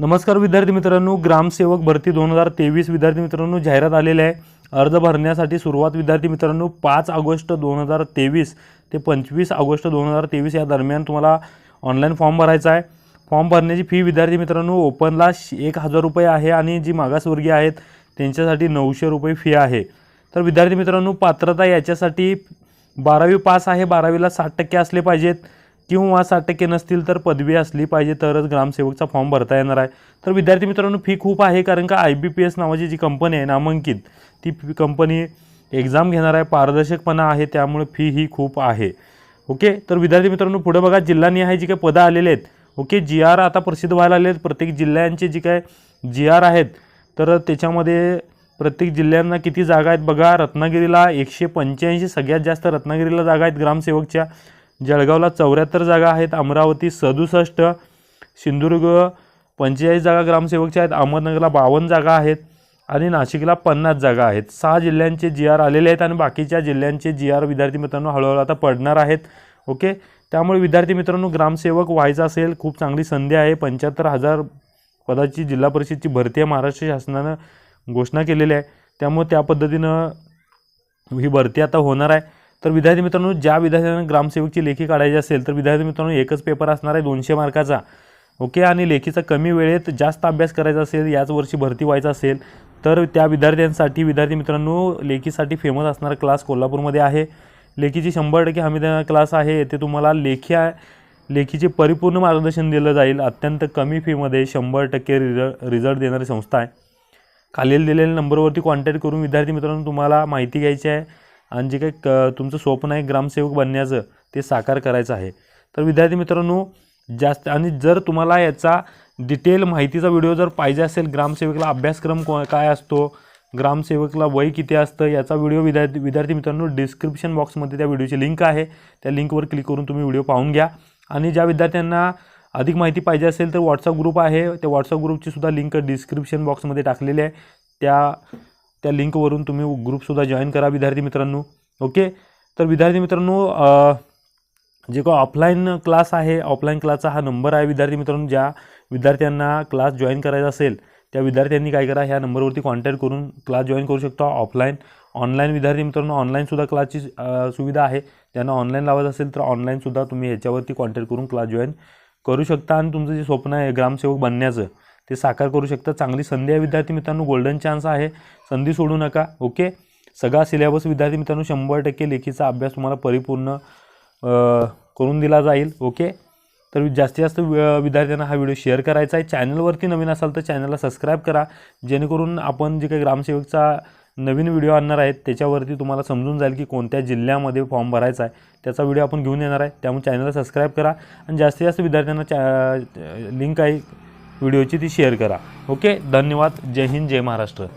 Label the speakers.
Speaker 1: नमस्कार विद्यार्थी मित्रांनो ग्रामसेवक भरती दोन हजार तेवीस विद्यार्थी मित्रांनो जाहिरात आलेली आहे. अर्ज भरण्यासाठी सुरुवात विद्यार्थी मित्रांनो पाच ऑगस्ट दोन हजार तेवीस ते पंचवीस ऑगस्ट दोन हजार तेवीस या दरम्यान तुम्हाला ऑनलाईन फॉर्म भरायचा आहे. फॉर्म भरण्याची फी विद्यार्थी मित्रांनो ओपनला श- एक हजार रुपये आहे आणि जी मागासवर्गीय आहेत त्यांच्यासाठी नऊशे रुपये फी आहे. तर विद्यार्थी मित्रांनो पात्रता याच्यासाठी बारावी पास आहे बारावीला साठ टक्के असले पाहिजेत. किंवा साठ टक्के नसतील तर पदवी असली पाहिजे तरच ग्रामसेवकचा फॉर्म भरता येणार आहे. तर विद्यार्थी मित्रांनो फी खूप आहे कारण का आय बी पी एस नावाची जी कंपनी आहे नामांकित ती कंपनी एक्झाम घेणार आहे. पारदर्शकपणा आहे त्यामुळे फी ही खूप आहे. ओके? तर विद्यार्थी मित्रांनो पुढे बघा जिल्हानिहाय जी काही पदं आलेले आहेत. ओके? जी आर आता प्रसिद्ध व्हायला आले आहेत प्रत्येक जिल्ह्यांचे जी काय जी आर आहेत तर त्याच्यामध्ये प्रत्येक जिल्ह्यांना किती जागा आहेत बघा. रत्नागिरीला एकशे पंच्याऐंशी सगळ्यात जास्त रत्नागिरीला जागा आहेत ग्रामसेवकच्या. जळगावला चौऱ्याहत्तर जागा आहेत. अमरावती सदुसष्ट सिंधुदुर्ग पंचेचाळीस जागा ग्रामसेवकच्या आहेत. अहमदनगरला बावन्न जागा आहेत आणि नाशिकला पन्नास जागा आहेत. सहा जिल्ह्यांचे जी आर आलेले आहेत आणि बाकीच्या जिल्ह्यांचे जी आर विद्यार्थी मित्रांनो हळूहळू आता पडणार आहेत. ओके? त्यामुळे विद्यार्थी मित्रांनो ग्रामसेवक व्हायचं असेल खूप चांगली संधी आहे. पंच्याहत्तर हजार पदाची जिल्हा परिषदची भरती आहे. महाराष्ट्र शासनानं घोषणा केलेली आहे. त्यामुळे त्या पद्धतीनं ही भरती आता होणार आहे. तर विद्यार्थी मित्रांनो ज्या विद्यार्थ्यांना ग्रामसेवकची लेखी काढायची असेल तर विद्यार्थी मित्रांनो एकच पेपर असणार आहे दोनशे मार्काचा. ओके? आणि लेखीचा कमी वेळेत जास्त अभ्यास करायचा असेल याच वर्षी भरती व्हायचं असेल तर त्या विद्यार्थ्यांसाठी विद्यार्थी मित्रांनो लेखीसाठी फेमस असणारा क्लास कोल्हापूरमध्ये आहे. लेखीची शंभर टक्के हमी देणारा क्लास आहे. येथे तुम्हाला लेखी लेखीचे परिपूर्ण मार्गदर्शन दिलं जाईल. अत्यंत कमी फीमध्ये शंभर टक्के रिझ रिझल्ट देणारी संस्था आहे. खालील दिलेल्या नंबरवरती कॉन्टॅक्ट करून विद्यार्थी मित्रांनो तुम्हाला माहिती घ्यायची आहे. आणि जे काही क तुमचं स्वप्न आहे ग्रामसेवक बनण्याचं ते साकार करायचं आहे. तर विद्यार्थी मित्रांनो जास्त आणि जर तुम्हाला याचा डिटेल माहितीचा व्हिडिओ जर पाहिजे असेल ग्रामसेवकला अभ्यासक्रम को काय असतो ग्रामसेवकला वय किती असतं याचा व्हिडिओ विद्यार्थी विद्यार्थी मित्रांनो डिस्क्रिप्शन बॉक्समध्ये त्या व्हिडिओची लिंक आहे. त्या लिंकवर क्लिक करून तुम्ही व्हिडिओ पाहून घ्या. आणि ज्या विद्यार्थ्यांना अधिक माहिती पाहिजे असेल तर व्हॉट्सअप ग्रुप आहे. त्या व्हॉट्सअप ग्रुपची सुद्धा लिंक डिस्क्रिप्शन बॉक्समध्ये टाकलेली आहे. त्या त्या लिंकवरून तुम्ही ग्रुपसुद्धा जॉईन करा विद्यार्थी मित्रांनो. ओके? तर विद्यार्थी मित्रांनो जे का ऑफलाईन क्लास आहे ऑफलाईन क्लासचा हा नंबर आहे विद्यार्थी मित्रांनो. ज्या विद्यार्थ्यांना क्लास जॉईन करायचा असेल त्या विद्यार्थ्यांनी काय करा ह्या नंबरवरती कॉन्टॅक्ट करून क्लास जॉईन करू शकतो ऑफलाईन ऑनलाईन विद्यार्थी मित्रांनो ऑनलाईनसुद्धा क्लासची सुविधा आहे. त्यांना ऑनलाईन लावायचं असेल तर ऑनलाईनसुद्धा तुम्ही ह्याच्यावरती कॉन्टॅक्ट करून क्लास जॉईन करू शकता. आणि तुमचं जे स्वप्न आहे ग्रामसेवक बनण्याचं ते साकार करू शकता. चांगली संधी आहे विद्यार्थी मित्रांनो. गोल्डन चान्स आहे. संधी सोडू नका. ओके सगळा सिलेबस विद्यार्थी मित्रांनो शंभर टक्के लेखीचा अभ्यास तुम्हाला परिपूर्ण करून दिला जाईल. ओके तर जास्तीत जास्त विद्यार्थ्यांना हा व्हिडिओ शेअर करायचा आहे. चॅनलवरती नवीन असाल तर चॅनलला सबस्क्राईब करा. जेणेकरून आपण जे काही ग्रामसेवकचा नवीन व्हिडिओ आणणार आहेत त्याच्यावरती तुम्हाला समजून जाईल की कोणत्या जिल्ह्यामध्ये फॉर्म भरायचा आहे. त्याचा व्हिडिओ आपण घेऊन येणार आहे. त्यामुळे चॅनलला सबस्क्राईब करा. आणि जास्तीत जास्त विद्यार्थ्यांना चॅ लिंक आहे. व्हिडिओची ती शेअर करा. ओके? धन्यवाद. जय हिंद जय महाराष्ट्र.